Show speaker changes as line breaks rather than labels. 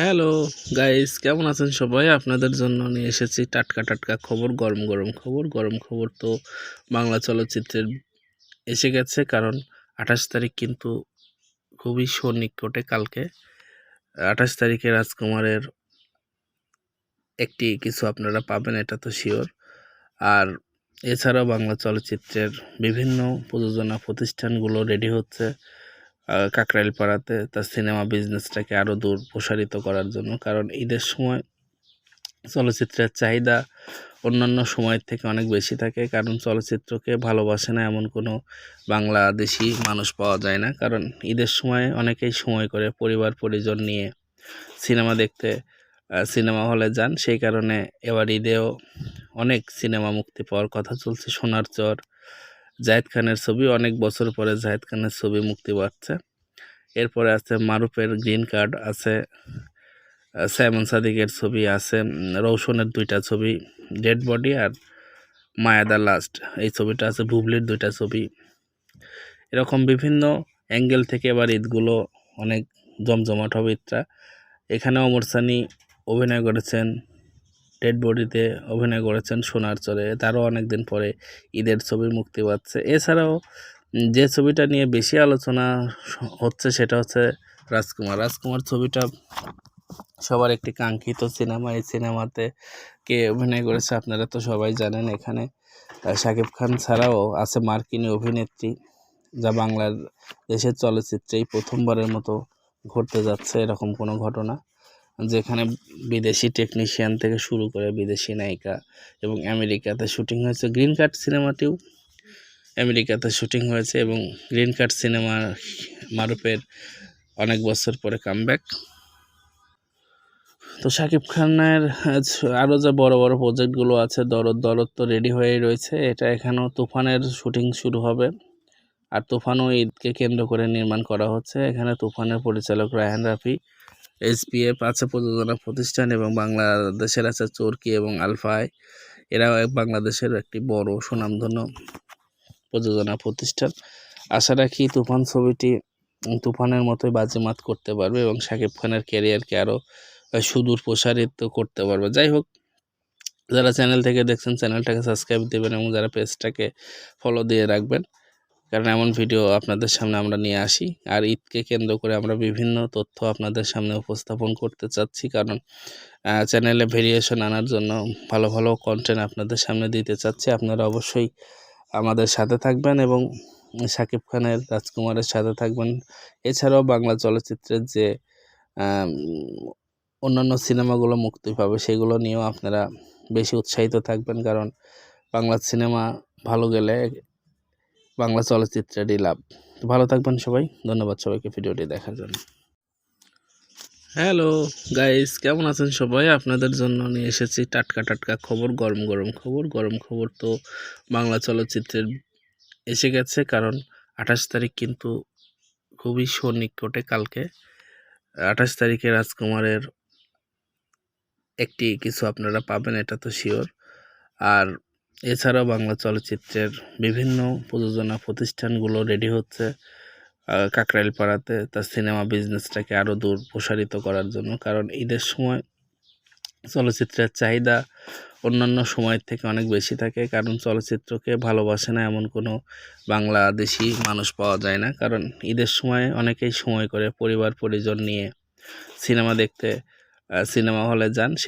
Hello guys কেমন আছেন সবাই? আপনাদের জন্য নিয়ে এসেছি টাটকা টাটকা খবর, গরম গরম খবর। গরম খবর তো বাংলা চলচ্চিত্রের এসে গেছে, কারণ আঠাশ তারিখ কিন্তু খুবই সন্নিকটে কালকে। আঠাশ তারিখে রাজকুমারের একটি কিছু আপনারা পাবেন, এটা তো শিওর আর এছাড়াও বাংলা চলচ্চিত্রের বিভিন্ন প্রযোজনা প্রতিষ্ঠানগুলো রেডি হচ্ছে। কাকরাইলপাড়াতে তার সিনেমা বিজনেসটাকে আরও দূর প্রসারিত করার জন্য। কারণ ঈদের সময় চলচ্চিত্রের চাহিদা অন্যান্য সময়ের থেকে অনেক বেশি থাকে। কারণ চলচ্চিত্রকে ভালোবাসে না এমন কোনো বাংলাদেশি মানুষ পাওয়া যায় না। কারণ ঈদের সময় অনেকেই সময় করে পরিবার, পরিজন নিয়ে সিনেমা দেখতে সিনেমা হলে যান। সেই কারণে এবার ঈদেও অনেক সিনেমা মুক্তি পাওয়ার কথা চলছে। সোনার চর জাহেদ খানের ছবি, অনেক বছর পরে জাহেদ খানের ছবি মুক্তি পাচ্ছে। এরপরে আছে মারুফের গ্রিন কার্ড, আছে সাইমন সাদিকের ছবি, আছে রৌশনের দুইটা ছবি, ডেড বডি আর মায়া মায়াদা লাস্ট। এই ছবিটা আছে ভুবলির দুইটা ছবি। এরকম বিভিন্ন অ্যাঙ্গেল থেকে এবার ঈদগুলো অনেক জমজমাট হবে ঈদটা। এখানে অমর সানি অভিনয় করেছেন ডেড বডিতে অভিনয় করেছেন সোনার চরে, তারও অনেক দিন পরে ঈদের ছবি মুক্তি পাচ্ছে। এছাড়াও যে ছবিটা নিয়ে বেশি আলোচনা হচ্ছে সেটা হচ্ছে রাজকুমার। রাজকুমার ছবিটা সবার একটি কাঙ্ক্ষিত সিনেমা। এই সিনেমাতে কে অভিনয় করেছে আপনারা তো সবাই জানেন এখানে। শাকিব খান ছাড়াও আছে মার্কিনী অভিনেত্রী, যা বাংলার দেশের চলচ্চিত্রেই প্রথমবারের মতো ঘটতে যাচ্ছে এরকম কোনো ঘটনা। যেখানে বিদেশি টেকনিশিয়ান থেকে শুরু করে বিদেশি নায়িকা এবং আমেরিকাতে শুটিং হয়েছে। গ্রিন কার্ড সিনেমাটিও আমেরিকাতে শুটিং হয়েছে এবং গ্রিন কার্ড সিনেমা মারুফের অনেক বছর পরে কামব্যাক তো শাকিব খানের আরও যে বড় বড় প্রজেক্টগুলো আছে, দরদ দরদ তো রেডি হয়েই রয়েছে। এটা এখানেও তুফানের শুটিং শুরু হবে। আর তুফানও ঈদকে কেন্দ্র করে নির্মাণ করা হচ্ছে। এখানে তুফানের পরিচালক রায়হান রাফি এসপিএফ আছে প্রযোজনা প্রতিষ্ঠান এবং বাংলাদেশের আছে চরকি এবং আলফায় এক বাংলাদেশের একটি বড় সুনামধন্য প্রযোজনা প্রতিষ্ঠান। আশা রাখি তুফান ছবিটি তুফানের মতোই বাজিমাত করতে পারবে এবং শাকিব খানের ক্যারিয়ারকে আরও সুদূর প্রসারিত করতে পারবে। যাই হোক, যারা চ্যানেল থেকে দেখছেন, চ্যানেলটাকে সাবস্ক্রাইব দেবেন এবং যারা পেজটাকে ফলো দিয়ে রাখবেন। কারণ এমন ভিডিও আপনাদের সামনে আমরা নিয়ে আসি। আর ঈদকে কেন্দ্র করে আমরা বিভিন্ন তথ্য আপনাদের সামনে উপস্থাপন করতে চাচ্ছি। কারণ চ্যানেলে ভেরিয়েশন আনার জন্য ভালো ভালো কন্টেন্ট আপনাদের সামনে দিতে চাচ্ছি। আপনারা অবশ্যই আমাদের সাথে থাকবেন এবং শাকিব খানের, রাজকুমারের সাথে থাকবেন। এছাড়াও বাংলা চলচ্চিত্রের যে অন্যান্য সিনেমাগুলো মুক্তি পাবে, সেগুলো নিয়েও আপনারা বেশি উৎসাহিত থাকবেন। কারণ, বাংলা সিনেমা ভালো গেলে বাংলা চলচ্চিত্রেরই লাভ। তো ভালো থাকবেন সবাই। ধন্যবাদ সবাইকে ভিডিওটি দেখার জন্য। হ্যালো গাইস কেমন আছেন সবাই? আপনাদের জন্য নিয়ে এসেছি টাটকা টাটকা খবর, গরম গরম খবর। গরম খবর তো বাংলা চলচ্চিত্রের এসে গেছে, কারণ আঠাশ তারিখ কিন্তু খুবই সন্নিকটে কালকে। আঠাশ তারিখে রাজকুমারের একটি কিছু আপনারা পাবেন, এটা তো শিওর আর এছাড়াও বাংলা চলচ্চিত্রের বিভিন্ন প্রযোজনা প্রতিষ্ঠানগুলো রেডি হচ্ছে আহ, কাকরাইলপাড়াতে তার সিনেমা বিজনেসটাকে আরও দূর প্রসারিত করার জন্য। কারণ ঈদের সময় চলচ্চিত্রের চাহিদা অন্যান্য সময়ের থেকে অনেক বেশি থাকে কারণ চলচ্চিত্রকে ভালোবাসে না এমন কোনো বাংলাদেশি মানুষ পাওয়া যায় না। কারণ ঈদের সময় অনেকেই সময় করে পরিবার পরিজন নিয়ে সিনেমা দেখতে সিনেমা হলে যান। সেই